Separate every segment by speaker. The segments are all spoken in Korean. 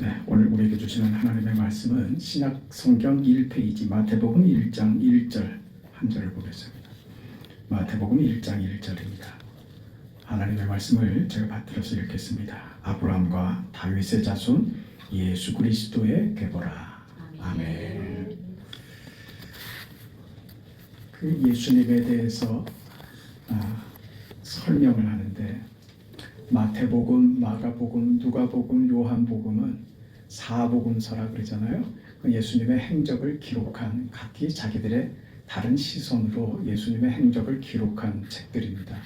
Speaker 1: 네, 오늘 우리에게 주시는 하나님의 말씀은 신약 성경 1페이지 마태복음 1장 1절 한 절을 보겠습니다. 마태복음 1장 1절입니다. 하나님의 말씀을 제가 받들어서 읽겠습니다. 아브라함과 다윗의 자손 예수 그리스도의 계보라. 아멘. 그 예수님에 대해서 아, 설명을 하는데 마태복음, 마가복음, 누가복음, 요한복음은 사복음서라 그러잖아요. 그 예수님의 행적을 기록한 각기 자기들의 다른 시선으로 예수님의 행적을 기록한 책들입니다.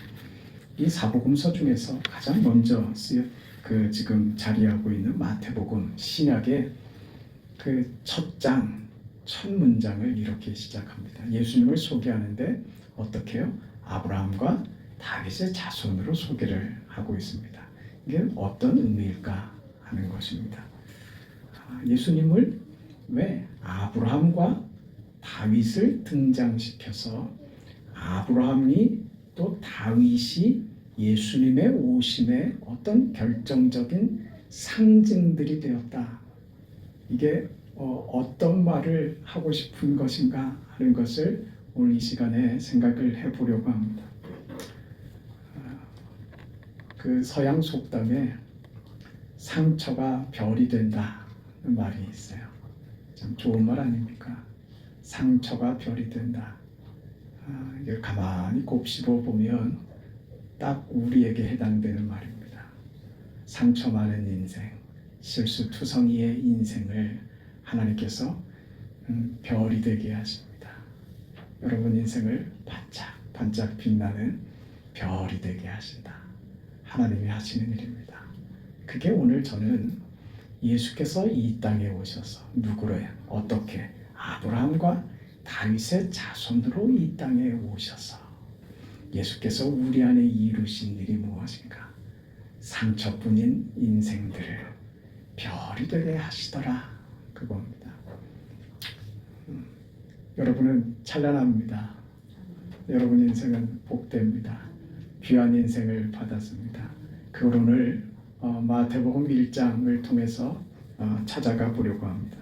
Speaker 1: 이 사복음서 중에서 가장 먼저 쓰여 그 지금 자리하고 있는 마태복음 신약의 그 첫 장, 첫 문장을 이렇게 시작합니다. 예수님을 소개하는데 어떻게요? 아브라함과 다윗의 자손으로 소개를 하고 있습니다. 이게 어떤 의미일까 하는 것입니다. 아, 예수님을 왜 아브라함과 다윗을 등장시켜서 아브라함이 또 다윗이 예수님의 오심의 어떤 결정적인 상징들이 되었다. 이게 어, 떤 말을 하고 싶은 것인가 하는 것을 오늘 이 시간에 생각을 해보려고 합니다. 그 서양 속담에 상처가 별이 된다는 말이 있어요. 참 좋은 말 아닙니까? 상처가 별이 된다. 아, 이걸 가만히 곱씹어 보면 딱 우리에게 해당되는 말입니다. 상처 많은 인생, 실수투성이의 인생을 하나님께서 음, 별이 되게 하십니다. 여러분 인생을 반짝 반짝 빛나는 별이 되게 하신다. 하나님이 하시는 일입니다. 그게 오늘 저는 예수께서 이 땅에 오셔서 누구를 어떻게 아브라함과 다윗의 자손으로 이 땅에 오셔서 예수께서 우리 안에 이루신 일이 무엇인가? 상처뿐인 인생들을 별이 되게 하시더라 그겁니다. 음, 여러분은 찬란합니다. 여러분 인생은 복됩니다. 귀한 인생을 받았습니다. 오늘 어, 마태복음 1장을 통해서 어, 찾아가 보려고 합니다.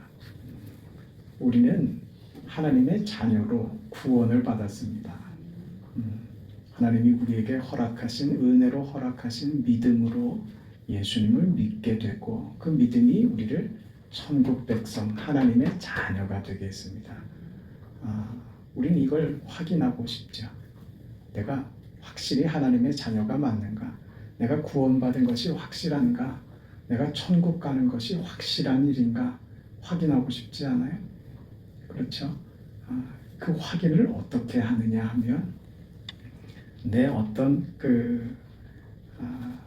Speaker 1: 우리는 하나님의 자녀로 구원을 받았습니다. 음, 하나님이 우리에게 허락하신 은혜로 허락하신 믿음으로 예수님을 믿게 되고 그 믿음이 우리를 천국 백성 하나님의 자녀가 되게 했습니다. 아, 우리는 이걸 확인하고 싶죠. 내가 확실히 하나님의 자녀가 맞는가? 내가 구원받은 것이 확실한가? 내가 천국 가는 것이 확실한 일인가? 확인하고 싶지 않아요? 그렇죠? 아, 그 확인을 어떻게 하느냐 하면 내 어떤 그 아,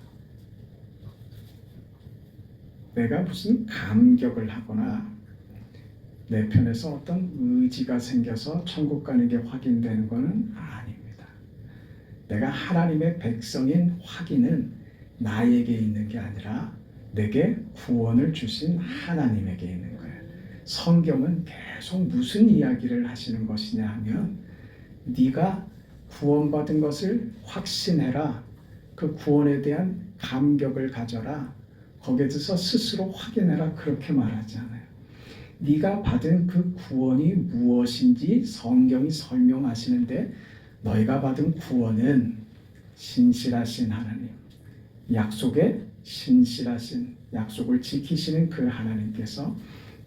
Speaker 1: 내가 무슨 감격을 하거나 내 편에서 어떤 의지가 생겨서 천국 가는 게 확인되는 아닙니다. 내가 하나님의 백성인 확인은 나에게 있는 게 아니라 내게 구원을 주신 하나님에게 있는 거예요. 성경은 계속 무슨 이야기를 하시는 것이냐 하면 네가 구원받은 것을 확신해라. 그 구원에 대한 감격을 가져라. 거기에 대해서 스스로 확인해라. 그렇게 말하지 않아요. 네가 받은 그 구원이 무엇인지 성경이 설명하시는데 너희가 받은 구원은 신실하신 하나님, 약속에 신실하신 약속을 지키시는 그 하나님께서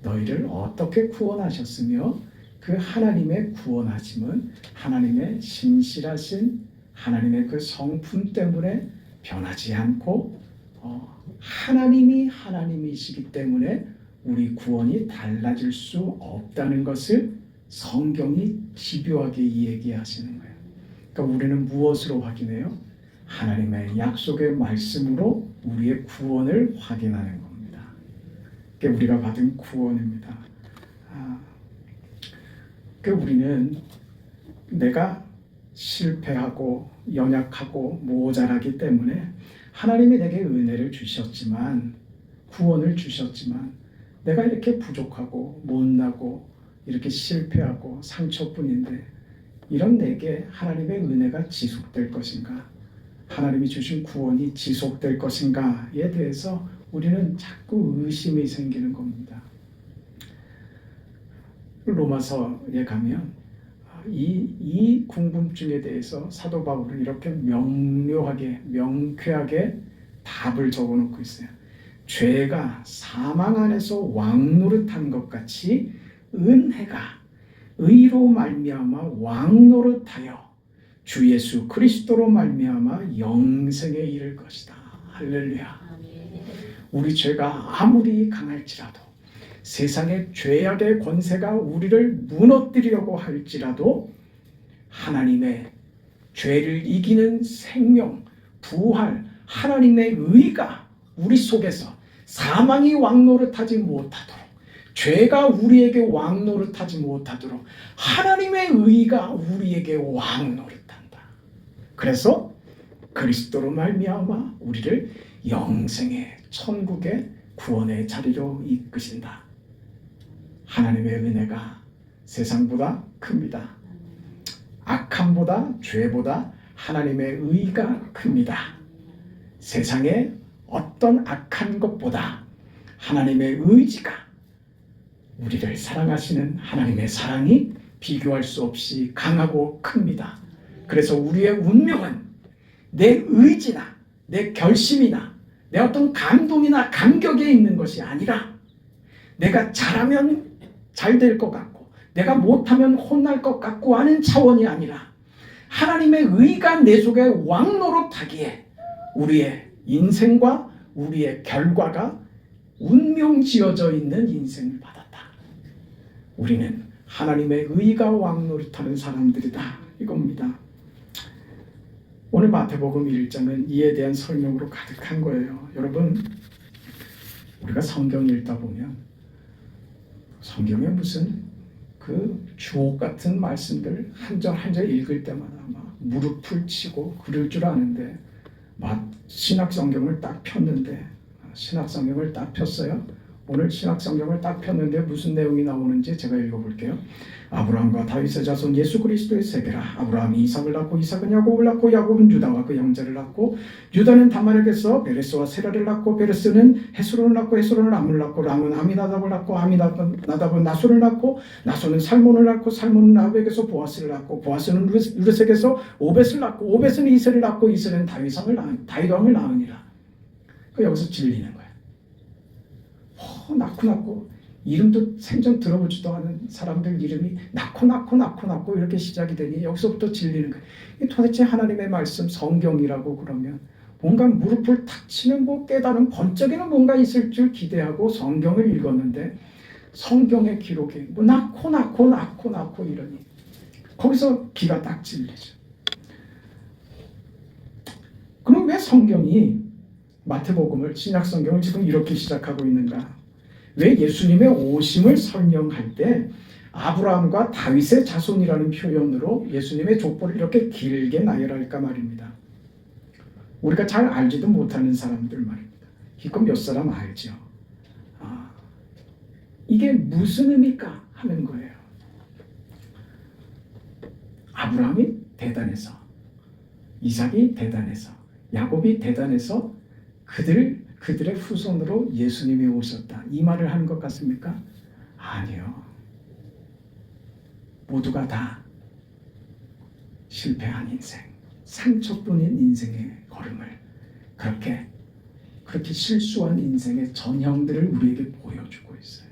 Speaker 1: 너희를 어떻게 구원하셨으며 그 하나님의 구원하심은 하나님의 신실하신 하나님의 그 성품 때문에 변하지 않고 어, 하나님이 하나님이시기 때문에 우리 구원이 달라질 수 없다는 것을 성경이 집요하게 얘기하시는 거예요. 그러니까 우리는 무엇으로 확인해요? 하나님의 약속의 말씀으로 우리의 구원을 확인하는 겁니다. 그게 우리가 받은 구원입니다. 아, 그 우리는 내가 실패하고 연약하고 모자라기 때문에 하나님이 내게 은혜를 주셨지만 구원을 주셨지만 내가 이렇게 부족하고 못나고 이렇게 실패하고 상처뿐인데 이런 내게 하나님의 은혜가 지속될 것인가? 하나님이 주신 구원이 지속될 것인가에 대해서 우리는 자꾸 의심이 생기는 겁니다. 로마서에 가면 이, 이 궁금증에 대해서 사도 바울은 이렇게 명료하게 명쾌하게 답을 적어 놓고 있어요. 죄가 사망 안에서 왕노릇한 것 같이 은혜가 의로 말미암아 왕 노릇하여 주 예수 그리스도로 말미암아 영생에 이를 것이다. 할렐루야. 우리 죄가 아무리 강할지라도 세상의 죄악의 권세가 우리를 무너뜨리려고 할지라도 하나님의 죄를 이기는 생명, 부활, 하나님의 의가 우리 속에서 사망이 왕노릇하지 못하도록 죄가 우리에게 왕 노릇하지 못하도록 하나님의 의가 우리에게 왕 노릇한다. 그래서 그리스도로 말미암아 우리를 영생의 천국의 구원의 자리로 이끄신다. 하나님의 은혜가 세상보다 큽니다. 악함보다 죄보다 하나님의 의가 큽니다. 세상의 어떤 악한 것보다 하나님의 의지가 우리를 사랑하시는 하나님의 사랑이 비교할 수 없이 강하고 큽니다. 그래서 우리의 운명은 내 의지나 내 결심이나 내 어떤 감동이나 감격에 있는 것이 아니라 내가 잘하면 잘 될 것 같고 내가 못하면 혼날 것 같고 하는 차원이 아니라 하나님의 의가 내 속에 왕노릇하기에 우리의 인생과 우리의 결과가 운명 지어져 있는 인생을 받았다. 우리는 하나님의 의가 왕노릇하는 사람들이다. 이겁니다. 오늘 마태복음 1장은 이에 대한 설명으로 가득한 거예요. 여러분, 우리가 성경 읽다 보면 성경에 무슨 그 주옥 같은 말씀들 한 절 한 절 읽을 때마다 막 무릎을 치고 그럴 줄 아는데 막 신학 성경을 딱 폈는데 신학 성경을 딱 폈어요. 오늘 신학 성경을 딱 폈는데 무슨 내용이 나오는지 제가 읽어볼게요. 아브라함과 다윗의 자손 예수 그리스도의 세계라. 아브라함이 이삭을 낳고 이삭은 야곱을 낳고 야곱은 유다와 그 형제를 낳고 유다는 다말에게서 베레스와 세라를 낳고 베레스는 헤스론을 낳고 헤스론은 람을 낳고 람은 아미나답을 낳고 아미나답은 나답은 나손을 낳고 나손은 살몬을 낳고 살몬은 나백에서 보아스를 낳고 보아스는 루르색에서 오벳을 낳고 오벳은 이세를 낳고 이세는 다윗왕을 낳은 다윗 왕을 낳으니라. 그 여기서. 어, 낳고 낳고 이름도 생전 들어보지도 않은 사람들 이름이 낳고 낳고 낳고 낳고 이렇게 시작이 되니 여기서부터 질리는 거예요. 도대체 하나님의 말씀 성경이라고 그러면 뭔가 무릎을 탁 치는 뭐 깨달은 번쩍이는 뭔가 있을 줄 기대하고 성경을 읽었는데 성경의 기록에 뭐 낳고 낳고 낳고 낳고 이러니 거기서 기가 딱 찔리죠. 그럼 왜 성경이 마태복음을 신약 성경을 지금 이렇게 시작하고 있는가? 왜 예수님의 오심을 설명할 때 아브라함과 다윗의 자손이라는 표현으로 예수님의 족보를 이렇게 길게 나열할까 말입니다. 우리가 잘 알지도 못하는 사람들 말입니다. 기껏 몇 사람 알죠. 아, 이게 무슨 의미일까 하는 거예요. 아브라함이 대단해서, 이삭이 대단해서, 야곱이 대단해서 그들 그들의 후손으로 예수님이 오셨다. 이 말을 하는 것 같습니까? 아니요. 모두가 다 실패한 인생, 상처뿐인 인생의 걸음을 그렇게 그렇게 실수한 인생의 전형들을 우리에게 보여주고 있어요.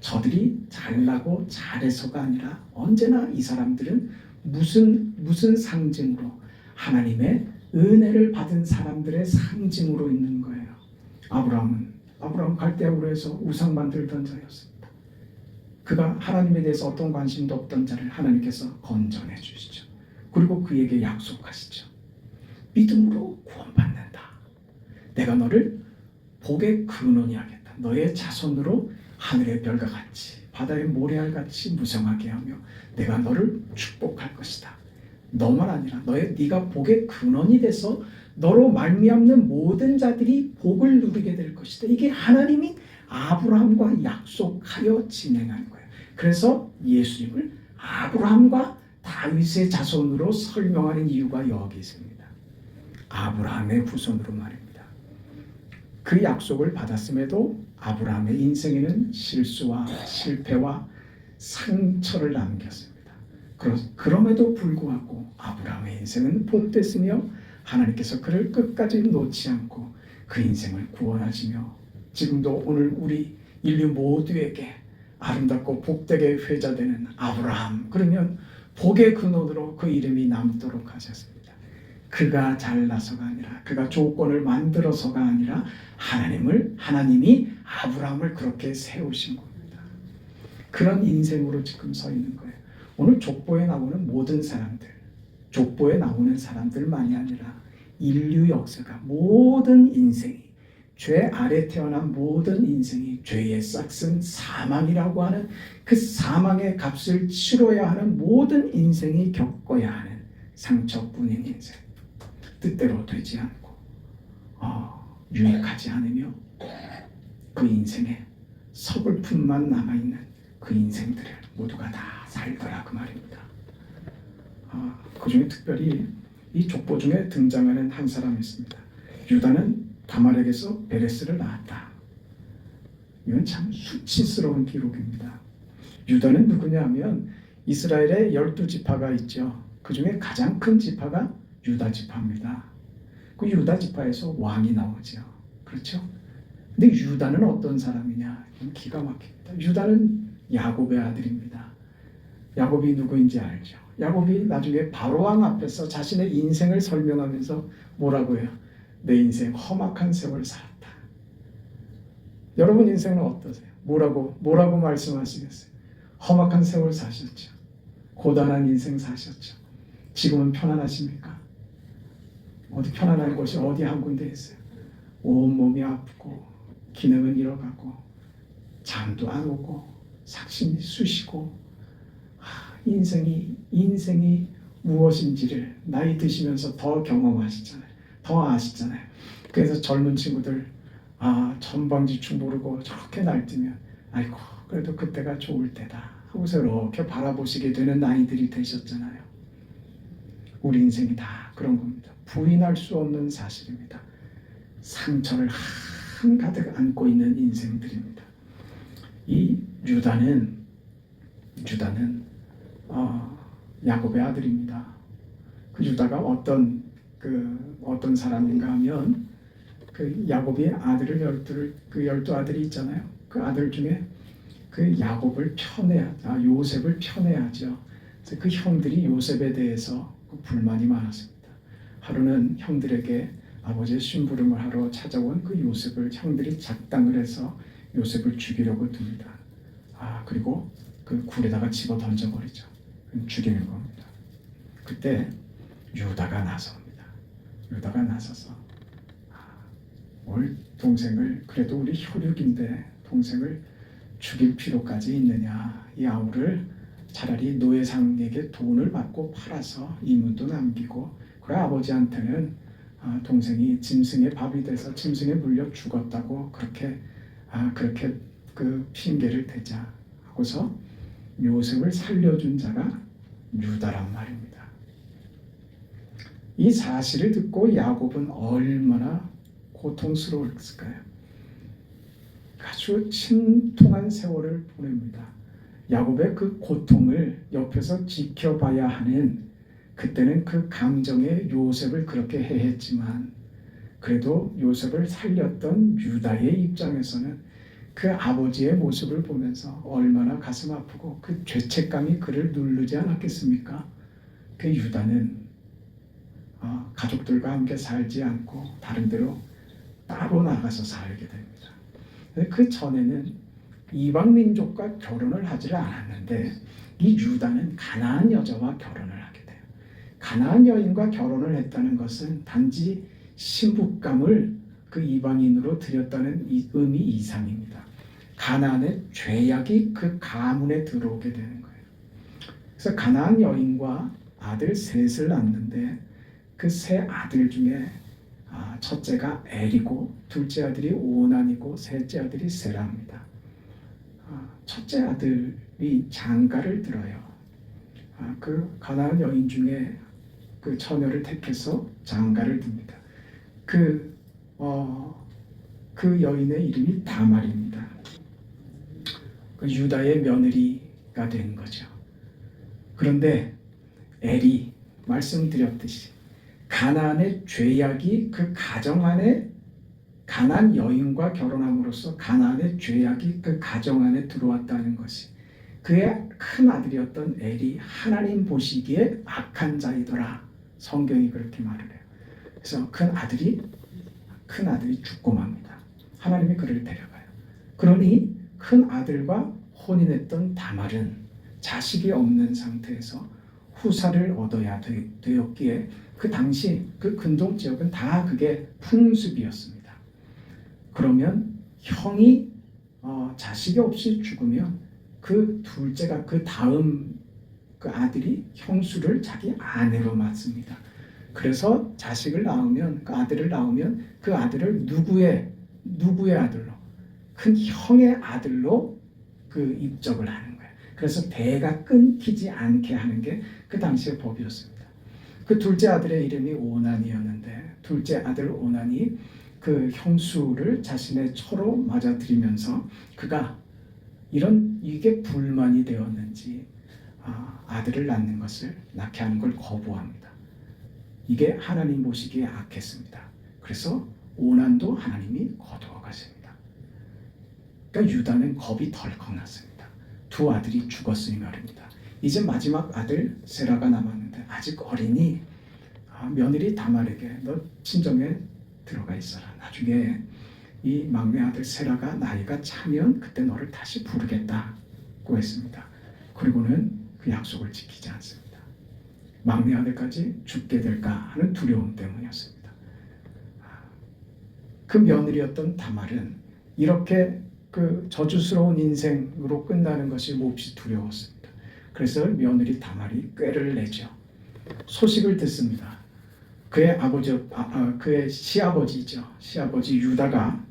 Speaker 1: 저들이 잘나고 잘해서가 아니라 언제나 이 사람들은 무슨 무슨 상징으로 하나님의 은혜를 받은 사람들의 상징으로 있는 거예요. 아브라함은 아브라함 갈대아우르에서 우상 만들던 자였습니다. 그가 하나님에 대해서 어떤 관심도 없던 자를 하나님께서 건져내 주시죠. 그리고 그에게 약속하시죠. 믿음으로 구원받는다. 내가 너를 복의 근원이 하겠다. 너의 자손으로 하늘의 별과 같이 바다의 모래알 같이 무성하게 하며 내가 너를 축복할 것이다. 너만 아니라 너의 네가 복의 근원이 돼서 너로 말미암는 모든 자들이 복을 누리게 될 것이다. 이게 하나님이 아브라함과 약속하여 진행한 거예요. 그래서 예수님을 아브라함과 다윗의 자손으로 설명하는 이유가 여기 있습니다. 아브라함의 후손으로 말입니다. 그 약속을 받았음에도 아브라함의 인생에는 실수와 실패와 상처를 남겼습니다. 그럼에도 불구하고 아브라함의 인생은 복됐으며 하나님께서 그를 끝까지 놓지 않고 그 인생을 구원하시며 지금도 오늘 우리 인류 모두에게 아름답고 복되게 회자되는 아브라함 그러면 복의 근원으로 그 이름이 남도록 하셨습니다. 그가 잘나서가 아니라 그가 조건을 만들어서가 아니라 하나님을 하나님이 아브라함을 그렇게 세우신 겁니다. 그런 인생으로 지금 서 있는 거예요. 오늘 족보에 나오는 모든 사람들, 족보에 나오는 사람들만이 아니라 인류 역사가 모든 인생이 죄 아래 태어난 모든 인생이 죄의 싹슨 사망이라고 하는 그 사망의 값을 치러야 하는 모든 인생이 겪어야 하는 상처뿐인 인생. 뜻대로 되지 않고 어, 유익하지 않으며 그 인생에 서글픔만 남아있는 그 인생들을 모두가 다 살더라 그 말입니다. 어, 그 중에 특별히 이 족보 중에 등장하는 한 사람이 있습니다. 유다는 다말에게서 베레스를 낳았다. 이건 참 수치스러운 기록입니다. 유다는 누구냐 하면 이스라엘의 열두 지파가 있죠. 그 중에 가장 큰 지파가 유다 지파입니다. 그 유다 지파에서 왕이 나오죠. 그렇죠? 근데 유다는 어떤 사람이냐? 기가 막힙니다. 유다는 야곱의 아들입니다. 야곱이 누구인지 알죠? 야곱이 나중에 바로왕 앞에서 자신의 인생을 설명하면서 뭐라고 해요? 내 인생 험악한 세월 살았다. 여러분 인생은 어떠세요? 뭐라고 뭐라고 말씀하시겠어요? 험악한 세월 사셨죠. 고단한 인생 사셨죠. 지금은 편안하십니까? 어디 편안한 곳이 어디 한 군데 있어요? 온 몸이 아프고 기능은 잃어가고 잠도 안 오고 삭심이 쑤시고 하, 인생이 인생이 무엇인지를 나이 드시면서 더 경험하시잖아요. 더 아시잖아요. 그래서 젊은 친구들 아 전방지축 모르고 저렇게 날뛰면 아이고 그래도 그때가 좋을 때다 하고서 이렇게 바라보시게 되는 나이들이 되셨잖아요. 우리 인생이 다 그런 겁니다. 부인할 수 없는 사실입니다. 상처를 한가득 안고 있는 인생들입니다. 이 유다는 유다는 어, 야곱의 아들입니다. 그 유다가 어떤 그 어떤 사람인가 하면 그 야곱의 아들을 열두를 그 열두 아들이 있잖아요. 그 아들 중에 그 야곱을 편애하 아, 요셉을 편애하죠. 그래서 그 형들이 요셉에 대해서 그 불만이 많았습니다. 하루는 형들에게 아버지의 심부름을 하러 찾아온 그 요셉을 형들이 작당을 해서 요셉을 죽이려고 듭니다. 아 그리고 그 굴에다가 집어 던져버리죠. 죽이는 겁니다. 그때 유다가 나섭니다. 유다가 나서서 아, 올 동생을 그래도 우리 혈육인데 동생을 죽일 필요까지 있느냐 이 아우를 차라리 노예상에게 돈을 받고 팔아서 이문도 남기고 그래 아버지한테는 아, 동생이 짐승의 밥이 돼서 짐승에 물려 죽었다고 그렇게 아, 그렇게 그 핑계를 대자 하고서 요셉을 살려준 자가 유다란 말입니다. 이 사실을 듣고 야곱은 얼마나 고통스러웠을까요? 아주 침통한 세월을 보냅니다. 야곱의 그 고통을 옆에서 지켜봐야 하는 그때는 그 감정에 요셉을 그렇게 해했지만 그래도 요셉을 살렸던 유다의 입장에서는 그 아버지의 모습을 보면서 얼마나 가슴 아프고 그 죄책감이 그를 누르지 않았겠습니까? 그 유다는 어, 가족들과 함께 살지 않고 다른 데로 따로 나가서 살게 됩니다. 그 전에는 이방 민족과 결혼을 하지 않았는데 이 유다는 가나안 여자와 결혼을 하게 돼요. 가나안 여인과 결혼을 했다는 것은 단지 신부감을 그 이방인으로 드렸다는 이 의미 이상입니다. 가나안의 죄악이 그 가문에 들어오게 되는 거예요. 그래서 가나안 여인과 아들 셋을 낳는데 그 세 아들 중에 아, 첫째가 엘이고 둘째 아들이 오난이고 셋째 아들이 세라입니다. 아, 첫째 아들이 장가를 들어요. 아, 그 가나안 여인 중에 그 처녀를 택해서 장가를 듭니다. 그, 어, 그 여인의 이름이 다말입니다. 그 유다의 며느리가 된 거죠. 그런데 엘이 말씀드렸듯이 가나안의 죄악이 그 가정 안에 가난 여인과 결혼함으로써 가나안의 죄악이 그 가정 안에 들어왔다는 것이 그의 큰 아들이었던 엘이 하나님 보시기에 악한 자이더라 성경이 그렇게 말을 해요. 그래서 큰 아들이 큰 아들이 죽고 맙니다. 하나님이 그를 데려가요. 그러니 큰 아들과 혼인했던 다말은 자식이 없는 상태에서 후사를 얻어야 되, 되었기에 그 당시 그 근동 지역은 다 그게 풍습이었습니다. 그러면 형이 어, 자식이 없이 죽으면 그 둘째가 그 다음 그 아들이 형수를 자기 아내로 맞습니다. 그래서 자식을 낳으면 그 아들을 낳으면 그 아들을 누구의 누구의 아들로 큰 형의 아들로 그 입적을 하는 거예요. 그래서 대가 끊기지 않게 하는 게 그 당시의 법이었습니다. 그 둘째 아들의 이름이 오난이었는데 둘째 아들 오난이 그 형수를 자신의 처로 맞아들이면서 그가 이런 이게 불만이 되었는지 아, 아들을 낳는 것을 낳게 하는 걸 거부합니다. 이게 하나님 보시기에 악했습니다. 그래서 오난도 하나님이 거두어 가십니다. 그러니까 유다는 겁이 덜컥 났습니다. 두 아들이 죽었으니 말입니다. 이제 마지막 아들 세라가 남았는데 아직 어리니 아, 며느리 다말에게 너 친정에 들어가 있어라. 나중에 이 막내 아들 세라가 나이가 차면 그때 너를 다시 부르겠다고 했습니다. 그리고는 그 약속을 지키지 않습니다. 막내 아들까지 죽게 될까 하는 두려움 때문이었습니다. 그 며느리였던 다말은 이렇게 그 저주스러운 인생으로 끝나는 것이 몹시 두려웠습니다. 그래서 며느리 다말이 꾀를 내죠. 소식을 듣습니다. 그의 아버지, 아, 아, 그의 시아버지죠. 시아버지 유다가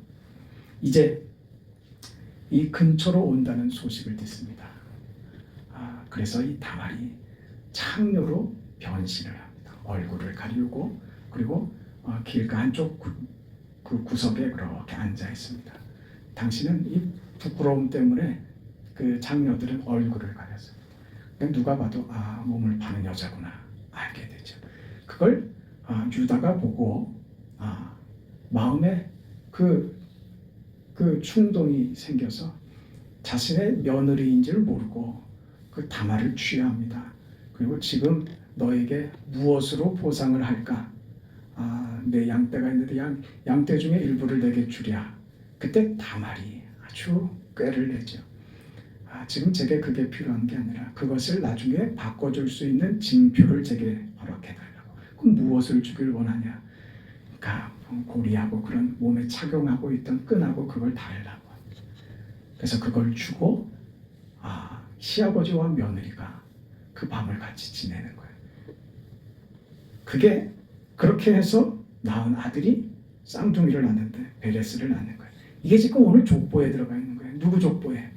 Speaker 1: 이제 이 근처로 온다는 소식을 듣습니다. 아, 그래서 이 다말이 창녀로 변신을 합니다. 얼굴을 가리우고 그리고 어, 길가 한쪽 구, 그 구석에 그렇게 앉아 있습니다. 당신은 이 부끄러움 때문에 그 장녀들은 얼굴을. 그러니까 누가 봐도 아 몸을 파는 여자구나 알게 되죠. 그걸 아, 유다가 보고 아, 마음에 그, 그 충동이 생겨서 자신의 며느리인지를 모르고 그 다말을 취합니다. 그리고 지금 너에게 무엇으로 보상을 할까? 아, 내 양떼가 있는데 양, 양떼 중에 일부를 내게 주랴. 그때 다말이 아주 꾀를 내죠. 아, 지금 제게 그게 필요한 게 아니라 그것을 나중에 바꿔줄 수 있는 징표를 제게 허락해달라고. 그럼 무엇을 주길 원하냐? 그러니까 고리하고 그런 몸에 착용하고 있던 끈하고 그걸 달라고. 그래서 그걸 주고 아, 시아버지와 며느리가 그 밤을 같이 지내는 거예요. 그게 그렇게 해서 낳은 아들이 쌍둥이를 낳는데 베레스를 낳는 거예요. 이게 지금 오늘 족보에 들어가 있는 거예요. 누구 족보에?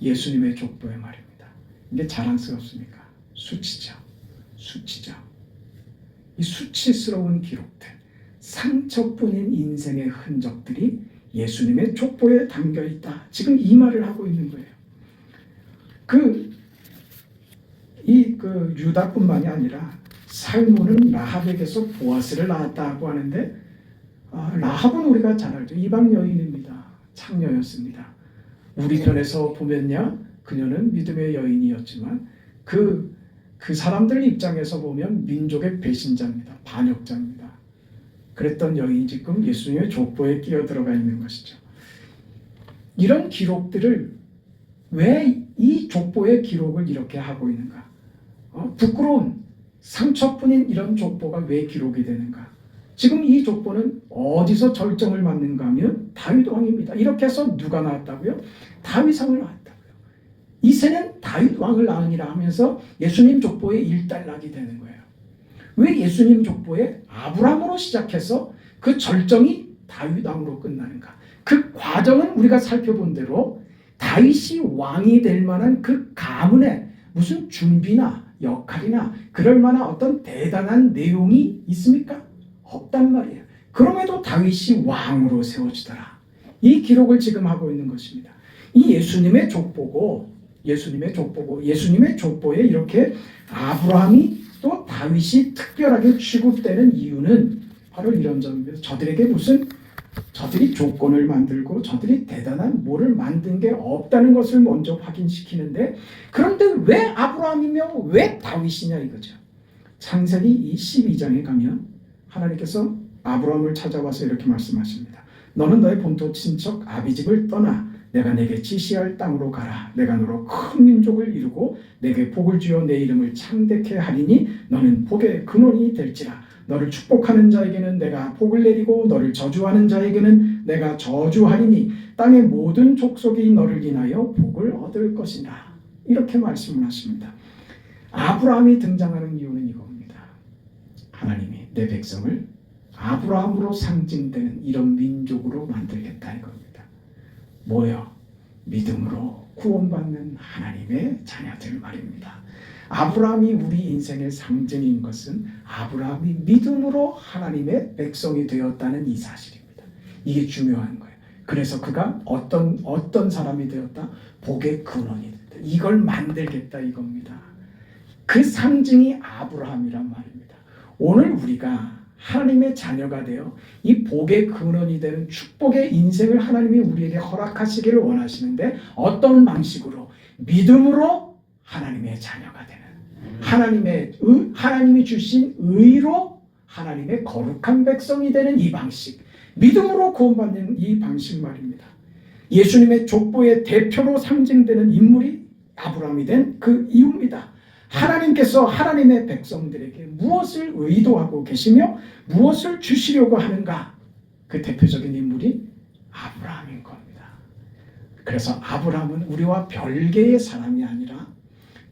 Speaker 1: 예수님의 족보에 말입니다. 이게 자랑스럽습니까? 수치죠. 수치죠. 이 수치스러운 기록들, 상처뿐인 인생의 흔적들이 예수님의 족보에 담겨 있다. 지금 이 말을 하고 있는 거예요. 그, 이, 그, 유다뿐만이 아니라 살문은 라합에게서 보아스를 낳았다고 하는데, 아, 라합은 우리가 잘 알죠. 이방 여인입니다. 창녀였습니다. 우리 편에서 보면야, 그녀는 믿음의 여인이었지만, 그, 그 사람들 입장에서 보면 민족의 배신자입니다. 반역자입니다. 그랬던 여인이 지금 예수님의 족보에 끼어 들어가 있는 것이죠. 이런 기록들을 왜 이 족보의 기록을 이렇게 하고 있는가? 어, 부끄러운 상처뿐인 이런 족보가 왜 기록이 되는가? 지금 이 족보는 어디서 절정을 맞는가 하면 다윗 왕입니다. 이렇게 해서 누가 나왔다고요? 다윗왕을 낳았다고요. 이세는 다윗 왕을 낳으니라 하면서 예수님 족보에 일단락이 되는 거예요. 왜 예수님 족보에 아브라함으로 시작해서 그 절정이 다윗 왕으로 끝나는가? 그 과정은 우리가 살펴본 대로 다윗이 왕이 될 만한 그 가문에 무슨 준비나 역할이나 그럴 만한 어떤 대단한 내용이 있습니까? 없단 말이에요. 그럼에도 다윗이 왕으로 세워지더라. 이 기록을 지금 하고 있는 것입니다. 이 예수님의 족보고 예수님의 족보고 예수님의 족보에 이렇게 아브라함이 또 다윗이 특별하게 취급되는 이유는 바로 이런 점입니다. 저들에게 무슨 저들이 조건을 만들고 저들이 대단한 뭐를 만든 게 없다는 것을 먼저 확인시키는데 그런데 왜 아브라함이며 왜 다윗이냐 이거죠. 창세기 이 12장에 가면 하나님께서 아브라함을 찾아와서 이렇게 말씀하십니다. 너는 너의 본토 친척 아비집을 떠나 내가 내게 지시할 땅으로 가라. 내가 너로 큰 민족을 이루고 내게 복을 주어 내 이름을 창대케 하리니 너는 복의 근원이 될지라. 너를 축복하는 자에게는 내가 복을 내리고 너를 저주하는 자에게는 내가 저주하리니 땅의 모든 족속이 너를 인하여 복을 얻을 것이다. 이렇게 말씀을 하십니다. 아브라함이 등장하는 이유는 이겁니다. 하나님이 내 백성을 아브라함으로 상징되는 이런 민족으로 만들겠다 이겁니다. 뭐요? 믿음으로 구원받는 하나님의 자녀들 말입니다. 아브라함이 우리 인생의 상징인 것은 아브라함이 믿음으로 하나님의 백성이 되었다는 이 사실입니다. 이게 중요한 거예요. 그래서 그가 어떤 어떤 사람이 되었다? 복의 근원이 됐다. 이걸 만들겠다 이겁니다. 그 상징이 아브라함이란 말입니다. 오늘 우리가 하나님의 자녀가 되어 이 복의 근원이 되는 축복의 인생을 하나님이 우리에게 허락하시기를 원하시는데 어떤 방식으로 믿음으로 하나님의 자녀가 되는 하나님의 의, 하나님이 주신 의로 하나님의 거룩한 백성이 되는 이 방식 믿음으로 구원받는 이 방식 말입니다. 예수님의 족보의 대표로 상징되는 인물이 아브라함이 된 그 이유입니다. 하나님께서 하나님의 백성들에게 무엇을 의도하고 계시며 무엇을 주시려고 하는가? 그 대표적인 인물이 아브라함인 겁니다. 그래서 아브라함은 우리와 별개의 사람이 아니라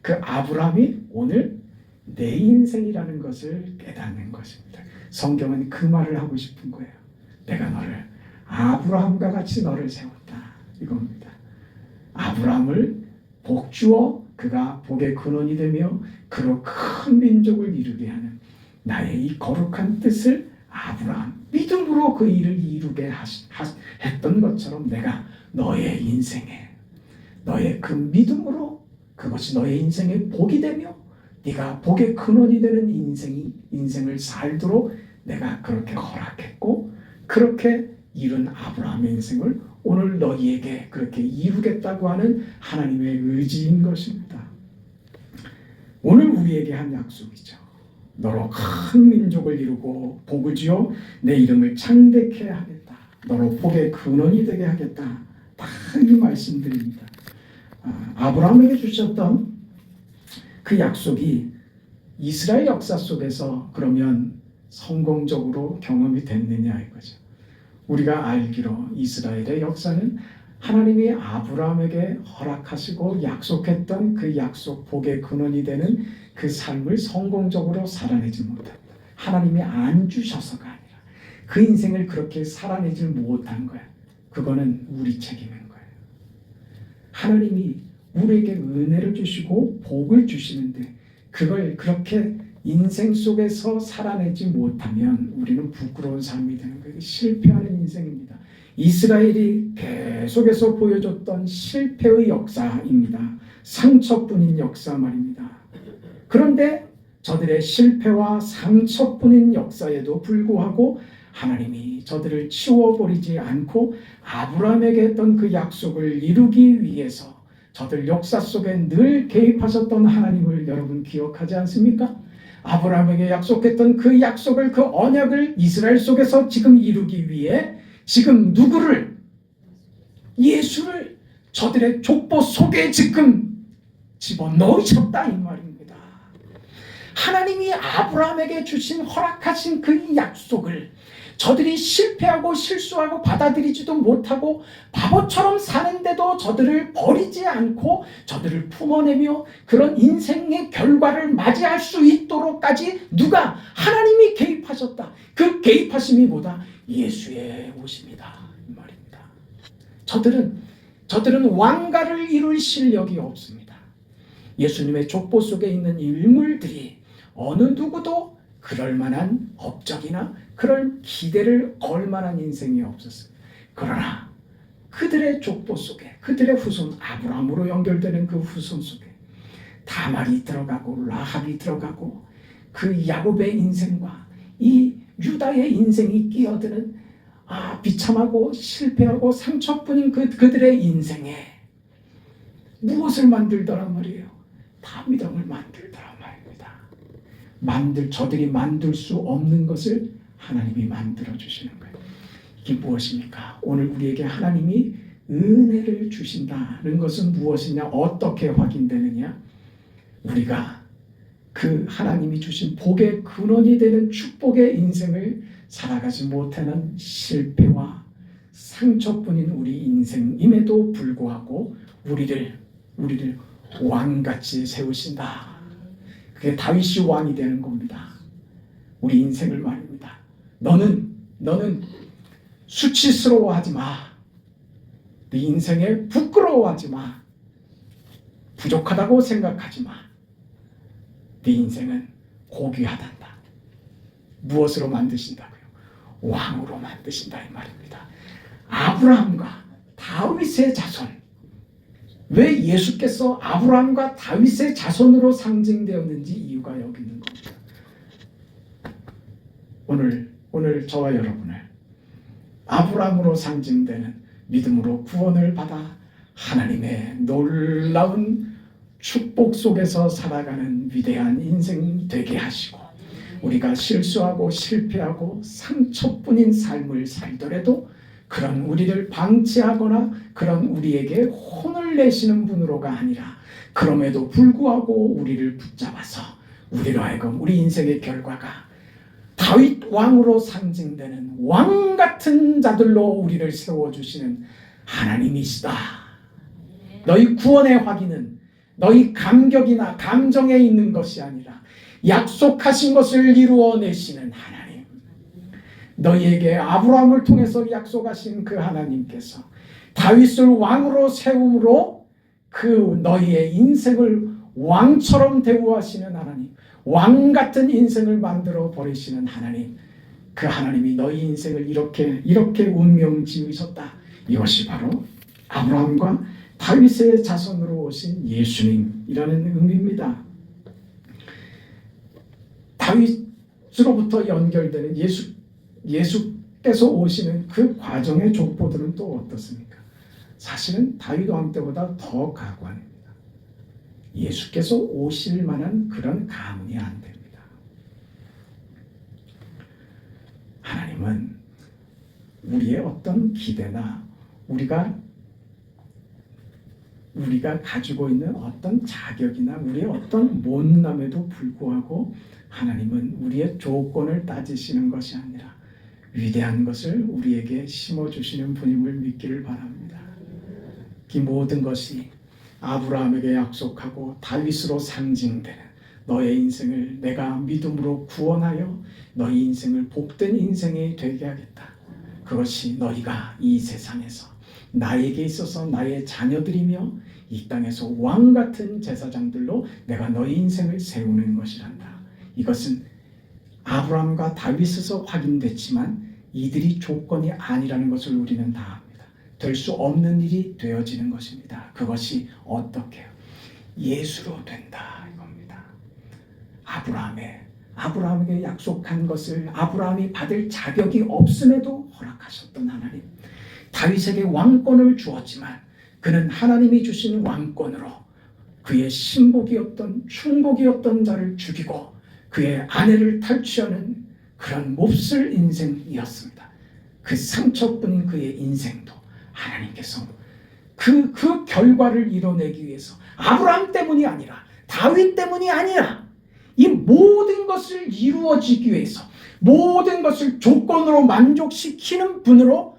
Speaker 1: 그 아브라함이 오늘 내 인생이라는 것을 깨닫는 것입니다. 성경은 그 말을 하고 싶은 거예요. 내가 너를 아브라함과 같이 너를 세웠다. 이겁니다. 아브라함을 복주어 그가 복의 근원이 되며 그로 큰 민족을 이루게 하는 나의 이 거룩한 뜻을 아브라함 믿음으로 그 일을 이루게 하시, 하, 했던 것처럼 내가 너의 인생에 너의 그 믿음으로 그것이 너의 인생의 복이 되며 네가 복의 근원이 되는 인생이 인생을 살도록 내가 그렇게 허락했고 그렇게 이룬 아브라함의 인생을 오늘 너희에게 그렇게 이루겠다고 하는 하나님의 의지인 것입니다. 오늘 우리에게 한 약속이죠. 너로 큰 민족을 이루고 복을 지어 내 이름을 창대케 하겠다. 너로 복의 근원이 되게 하겠다. 다 이 말씀드립니다. 아, 아브라함에게 주셨던 그 약속이 이스라엘 역사 속에서 그러면 성공적으로 경험이 됐느냐 이거죠. 우리가 알기로 이스라엘의 역사는 하나님이 아브라함에게 허락하시고 약속했던 그 약속 복의 근원이 되는 그 삶을 성공적으로 살아내지 못합니다. 하나님이 안 주셔서가 아니라 그 인생을 그렇게 살아내지 못한 거야. 그거는 우리 책임인 거예요. 하나님이 우리에게 은혜를 주시고 복을 주시는데 그걸 그렇게 인생 속에서 살아내지 못하면 우리는 부끄러운 삶이 되는 거예요. 실패하는 인생입니다. 이스라엘이 계속해서 보여줬던 실패의 역사입니다. 상처뿐인 역사 말입니다. 그런데 저들의 실패와 상처뿐인 역사에도 불구하고 하나님이 저들을 치워버리지 않고 아브라함에게 했던 그 약속을 이루기 위해서 저들 역사 속에 늘 개입하셨던 하나님을 여러분 기억하지 않습니까? 아브라함에게 약속했던 그 약속을 그 언약을 이스라엘 속에서 지금 이루기 위해 지금 누구를 예수를 저들의 족보 속에 지금 집어넣으셨다 이 말입니다. 하나님이 아브라함에게 주신 허락하신 그 약속을 저들이 실패하고 실수하고 받아들이지도 못하고 바보처럼 사는데도 저들을 버리지 않고 저들을 품어내며 그런 인생의 결과를 맞이할 수 있도록까지 누가 하나님이 개입하셨다. 그 개입하심이 뭐다? 예수의 오심이다. 이 말입니다. 저들은 저들은 왕가를 이룰 실력이 없습니다. 예수님의 족보 속에 있는 인물들이 어느 누구도 그럴 만한 업적이나 그럴 기대를 걸 만한 인생이 없었어요. 그러나 그들의 족보 속에 그들의 후손 아브라함으로 연결되는 그 후손 속에 다말이 들어가고 라합이 들어가고 그 야곱의 인생과 이 유다의 인생이 끼어드는 아 비참하고 실패하고 상처뿐인 그 그들의 인생에 무엇을 만들더란 말이에요. 만들더란 말입니다. 만들 저들이 만들 수 없는 것을 하나님이 만들어 주시는 거예요. 이게 무엇입니까? 오늘 우리에게 하나님이 은혜를 주신다는 것은 무엇이냐? 어떻게 확인되느냐? 우리가 그 하나님이 주신 복의 근원이 되는 축복의 인생을 살아가지 못하는 실패와 상처뿐인 우리 인생임에도 불구하고 우리를 우리를 왕같이 세우신다. 그게 다윗이 왕이 되는 겁니다. 우리 인생을 말입니다. 너는 너는 수치스러워하지 마. 네 인생에 부끄러워하지 마. 부족하다고 생각하지 마. 네 인생은 고귀하단다. 무엇으로 만드신다고요? 왕으로 만드신다 이 말입니다. 아브라함과 다윗의 자손. 왜 예수께서 아브라함과 다윗의 자손으로 상징되었는지 이유가 여기 있는 겁니다. 오늘 오늘 저와 여러분을 아브라함으로 상징되는 믿음으로 구원을 받아 하나님의 놀라운 축복 속에서 살아가는 위대한 인생 되게 하시고 우리가 실수하고 실패하고 상처뿐인 삶을 살더라도 그런 우리를 방치하거나 그런 우리에게 혼을 내시는 분으로가 아니라 그럼에도 불구하고 우리를 붙잡아서 우리로 하여금 우리 인생의 결과가 다윗 왕으로 상징되는 왕 같은 자들로 우리를 세워 주시는 하나님이시다. 너희 구원의 확인은 너희 감격이나 감정에 있는 것이 아니라 약속하신 것을 이루어 내시는 하나님. 너희에게 아브라함을 통해서 약속하신 그 하나님께서 다윗을 왕으로 세움으로 그 너희의 인생을 왕처럼 대우하시는 하나님, 왕 같은 인생을 만들어 버리시는 하나님, 그 하나님이 너희 인생을 이렇게 이렇게 운명 지으셨다. 이것이 바로 아브라함과 다윗의 자손으로 오신 예수님이라는 의미입니다. 다윗으로부터 연결되는 예수 예수께서 오시는 그 과정의 족보들은 또 어떻습니까? 사실은 다윗 왕 때보다 더 가관입니다. 예수께서 오실 만한 그런 가문이 안 됩니다. 하나님은 우리의 어떤 기대나 우리가 우리가 가지고 있는 어떤 자격이나 우리의 어떤 못남에도 불구하고 하나님은 우리의 조건을 따지시는 것이 아니라 위대한 것을 우리에게 심어주시는 분임을 믿기를 바랍니다. 이 모든 것이 아브라함에게 약속하고 다윗으로 상징되는 너의 인생을 내가 믿음으로 구원하여 너희 인생을 복된 인생이 되게 하겠다. 그것이 너희가 이 세상에서 나에게 있어서 나의 자녀들이며 이 땅에서 왕 같은 제사장들로 내가 너희 인생을 세우는 것이란다. 이것은 아브라함과 다윗에서 확인됐지만 이들이 조건이 아니라는 것을 우리는 다 압니다. 될 수 없는 일이 되어지는 것입니다. 그것이 어떻게요? 예수로 된다 이겁니다. 아브라함의 아브라함에게 약속한 것을 아브라함이 받을 자격이 없음에도 허락하셨던 하나님. 다윗에게 왕권을 주었지만 그는 하나님이 주신 왕권으로 그의 신복이었던 충복이었던 자를 죽이고 그의 아내를 탈취하는 그런 몹쓸 인생이었습니다. 그 상처뿐인 그의 인생도 하나님께서 그, 그 결과를 이뤄내기 위해서 아브라함 때문이 아니라 다윗 때문이 아니라 이 모든 것을 이루어지기 위해서 모든 것을 조건으로 만족시키는 분으로